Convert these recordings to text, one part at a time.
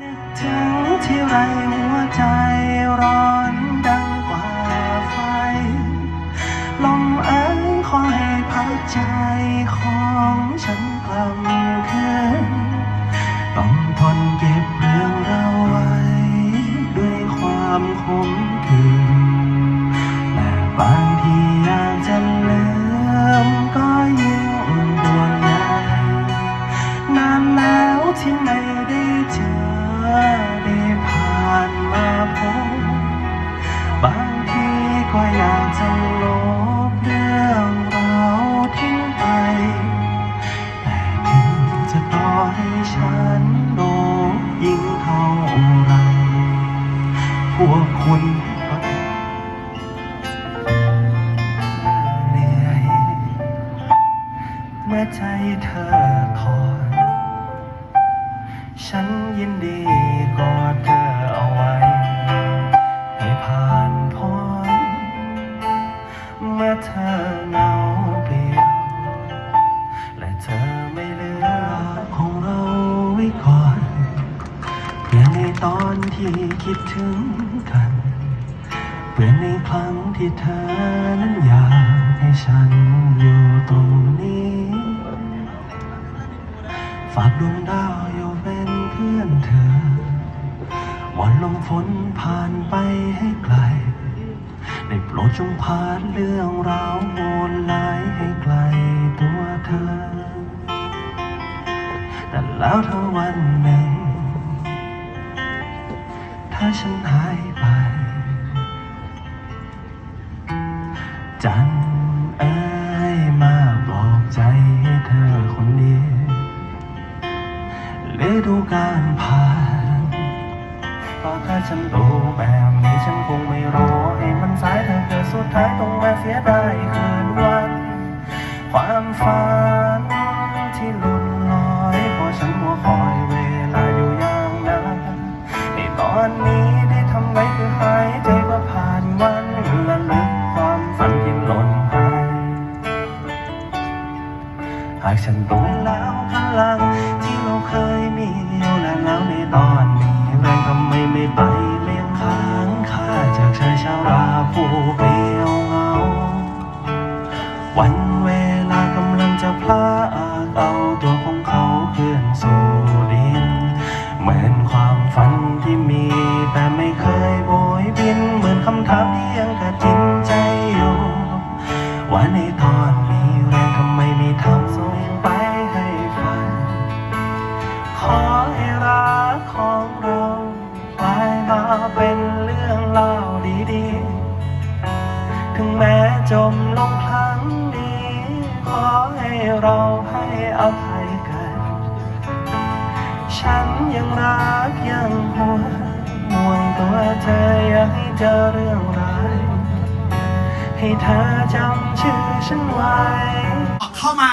นึกถึงที่ไรหัวใจร้อนดังกว่าไฟ ลมเอันคอให้พัดใจของฉันกลับ พวกคุณเหนื่อยเมื่อใจเธอถอนฉันยินดีกอดเธอเอาไว้ ให้ผ่านพ้นเมื่อเธอเหงาเปลี่ยวและเธอไม่เหลือของเราไว้ก่อนเพื่อในตอนที่คิดถึง ที่เธอนั้นอยากให้ฉันอยู่ตรงนี้ ฝากดวงดาวอยู่เป็นเพื่อนเธอวันลมฝนผ่านไปให้ไกล ได้โปรดจงผ่านเรื่องราวโมนลายให้ไกลตัวเธอ แต่แล้วถ้าวันหนึ่ง ถ้าฉันหาย จันเอ้ยมาบอกใจให้เธอคนเดียวฤดูการผ่านก็ถ้าฉันดูแบบนี้ฉันคงไม่รอให้มันสายเธอเกิดสุดท้ายต้องมาเสียดายคือ ผู้เปลี่ยวเหงา วันเวลากำลังจะพลากเอาตัวของเขาเคลื่อนสู่ดิน เหมือนความฝันที่มี แต่ไม่เคยโบยบิน เหมือนคำถามที่ยังกระจินใจอยู่ว่าในตอน จมลงครั้งนี้ ขอให้เราให้อภัยกัน ฉันยังรักยังห่วงห่วงตัวเธออย่าให้เจอเรื่องร้าย ให้เธอจำชื่อฉันไว้ เข้ามา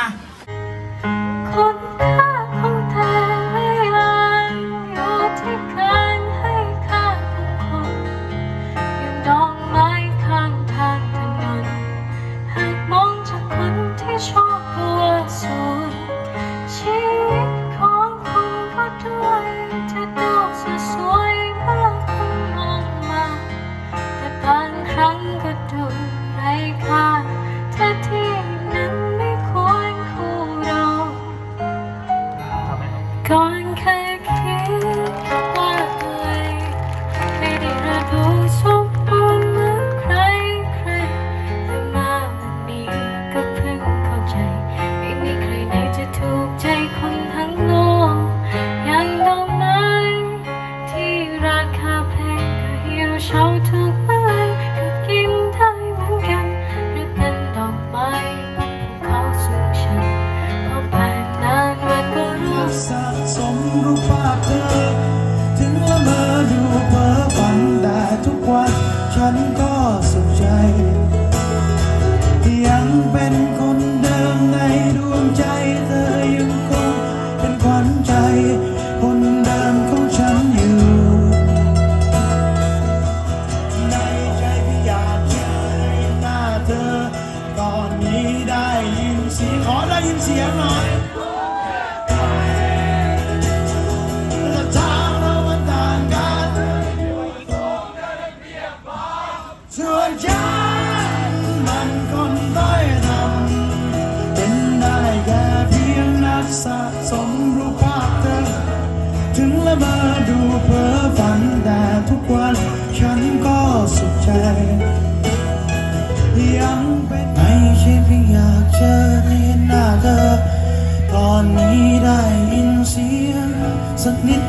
มาดูเพ้อฝันแต่ทุกวัน ฉันก็สุขใจ ยังเป็นไม่ใช่เพียงอยากเจอได้เห็นหน้าเธอ ตอนนี้ได้ยินเสียงสักนิด